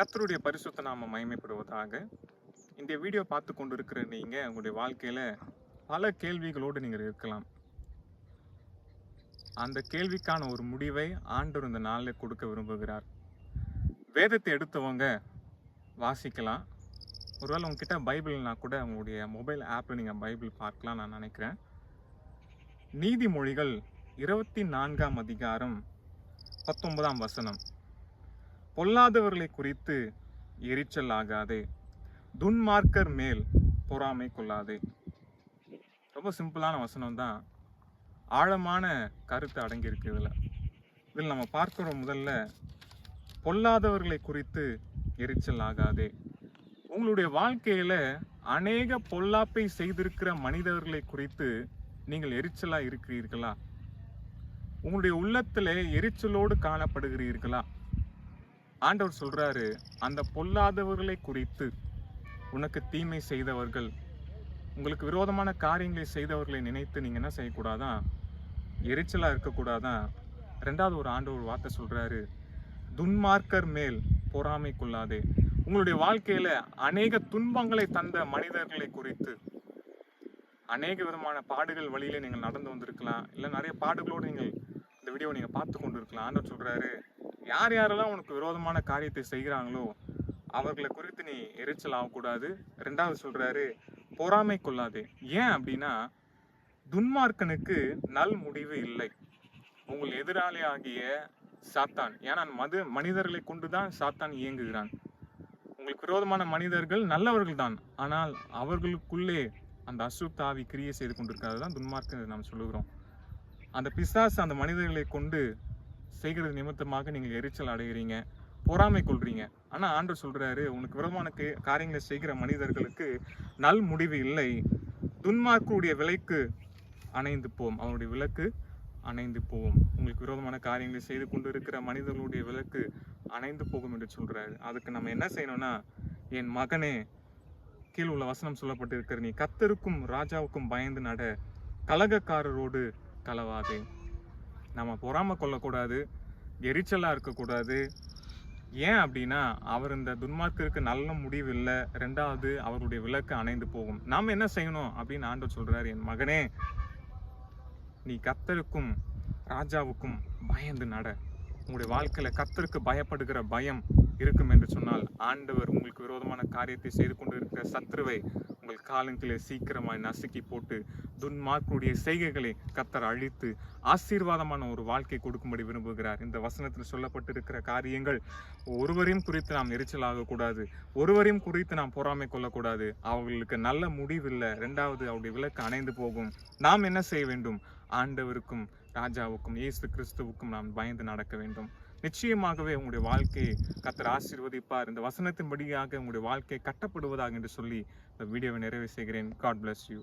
கத்தருடைய பரிசுத்த நாம மயமைப்படுவதாக இந்த வீடியோ பார்த்து கொண்டு இருக்கிற நீங்க உங்களுடைய வாழ்க்கையில பல கேள்விகளோடு நீங்கள் இருக்கலாம். அந்த கேள்விக்கான ஒரு முடிவை ஆண்டவர் இந்த நாளில் கொடுக்க விரும்புகிறார். வேதத்தை எடுத்தவங்க வாசிக்கலாம். ஒருவேளை உங்ககிட்ட பைபிள்னா கூட உங்களுடைய மொபைல் ஆப்பில் நீங்கள் பைபிள் பார்க்கலாம் நான் நினைக்கிறேன். நீதிமொழிகள் இருபத்தி நான்காம் அதிகாரம் பத்தொன்பதாம் வசனம். பொல்லாதவர்களை குறித்து எரிச்சல் ஆகாதே. துன்மார்க்கர் மேல் பொறாமை கொள்ளாதே. ரொம்ப சிம்பிளான வசனம் தான் ஆழமான கருத்து அடங்கியிருக்கு இதில். இதில் நம்ம பார்க்குறோம் முதல்ல பொல்லாதவர்களை குறித்து எரிச்சல் ஆகாதே. உங்களுடைய வாழ்க்கையில் அநேக பொல்லாப்பை செய்திருக்கிற மனிதர்களை குறித்து நீங்கள் எரிச்சலாக இருக்கிறீர்களா? உங்களுடைய உள்ளத்தில் எரிச்சலோடு காணப்படுகிறீர்களா? ஆண்டவர் சொல்கிறாரு அந்த பொல்லாதவர்களை குறித்து உனக்கு தீமை செய்தவர்கள் உங்களுக்கு விரோதமான காரியங்களை செய்தவர்களை நினைத்து நீங்கள் என்ன செய்யக்கூடாதான் எரிச்சலாக இருக்கக்கூடாதான் ரெண்டாவது ஒரு ஆண்டவர் வார்த்தை சொல்கிறாரு துன்மார்க்கர் மேல் பொறாமை கொள்ளாதே. உங்களுடைய வாழ்க்கையில் அநேக துன்பங்களை தந்த மனிதர்களை குறித்து அநேக விதமான பாடுகள் வழியில் நீங்கள் நடந்து வந்திருக்கலாம் இல்லை நிறைய பாடுகளோடு நீங்கள் இந்த வீடியோவை நீங்கள் பார்த்து கொண்டு இருக்கலாம் ஆண்டவர் சொல்கிறாரு யார் யாரெல்லாம் உனக்கு விரோதமான காரியத்தை செய்கிறாங்களோ அவர்களை குறித்து நீ எரிச்சல் ஆகக்கூடாது. ரெண்டாவது சொல்றாரு பொறாமை கொள்ளாதே. ஏன் அப்படின்னா துன்மார்க்கனுக்கு நல் முடிவு இல்லை. உங்கள் எதிராளி ஆகிய சாத்தான். ஏன்னா மது மனிதர்களை கொண்டுதான் சாத்தான் இயங்குகிறான். உங்களுக்கு விரோதமான மனிதர்கள் நல்லவர்கள் தான். ஆனால் அவர்களுக்குள்ளே அந்த அசுத்தாவி கிரியை செய்து கொண்டிருக்கிறது தான் துன்மார்க்கு நாம் சொல்லுகிறோம். அந்த பிசாசு அந்த மனிதர்களை கொண்டு செய்கிறது நிமித்தமாக நீங்கள் எரிச்சல் அடைகிறீங்க பொறாமை கொள்றீங்க. ஆனால் ஆண்டு சொல்கிறாரு உனக்கு விரோதமான கே- காரியங்களை செய்கிற மனிதர்களுக்கு நல் முடிவு இல்லை. துன்மார்க்குடைய விலைக்கு அணைந்து போவோம் அவனுடைய விளக்கு அணைந்து போவோம் உங்களுக்கு விரோதமான காரியங்களை செய்து கொண்டு இருக்கிற மனிதர்களுடைய விளக்கு அணைந்து போகும் என்று சொல்கிறாரு அதுக்கு நம்ம என்ன செய்யணும்னா என் மகனே கீழ் உள்ள வசனம் சொல்லப்பட்டிருக்கிற நீ கத்தருக்கும் ராஜாவுக்கும் பயந்து நட கலகக்காரரோடு கலவாதே. நம்ம பொறாம கொள்ளக்கூடாது எரிச்சலாக இருக்கக்கூடாது. ஏன் அப்படின்னா அவர் இந்த துன்மார்க்கருக்கு நல்ல முடிவு இல்லை ரெண்டாவது அவருடைய விளக்கு அணைந்து போகும். நாம் என்ன செய்யணும் அப்படின்னு ஆண்டவர் சொல்கிறார் என் மகனே நீ கத்தருக்கும் ராஜாவுக்கும் பயந்து நட. உங்களுடைய வாழ்க்கையில் கத்தருக்கு பயப்படுகிற பயம் இருக்கும் என்று சொன்னால் ஆண்டவர் உங்களுக்கு விரோதமான காரியத்தை செய்து கொண்டு இருக்கிற சத்ருவை உங்கள் காலங்களை சீக்கிரமாய் நசுக்கி போட்டு துன்மார்க்குடைய செய்கைகளை கத்தர் அழித்து ஆசீர்வாதமான ஒரு வாழ்க்கை கொடுக்கும்படி விரும்புகிறார். இந்த வசனத்தில் சொல்லப்பட்டிருக்கிற காரியங்கள் ஒருவரையும் குறித்து நாம் எரிச்சலாக கூடாது. ஒருவரையும் குறித்து நாம் பொறாமை கொள்ளக்கூடாது. அவர்களுக்கு நல்ல முடிவில்லை. ரெண்டாவது அவருடைய விளக்கு அணைந்து போகும். நாம் என்ன செய்ய வேண்டும்? ஆண்டவருக்கும் ராஜாவுக்கும் இயேசு கிறிஸ்துவுக்கும் நாம் பயந்து நடக்க வேண்டும். நிச்சயமாகவே உங்களுடைய வாழ்க்கையை கத்தர் ஆசீர்வதிப்பார். இந்த வசனத்தின்படியாக உங்களுடைய வாழ்க்கை கட்டப்படுவதாக என்று சொல்லி இந்த வீடியோவை நிறைவு செய்கிறேன். God bless you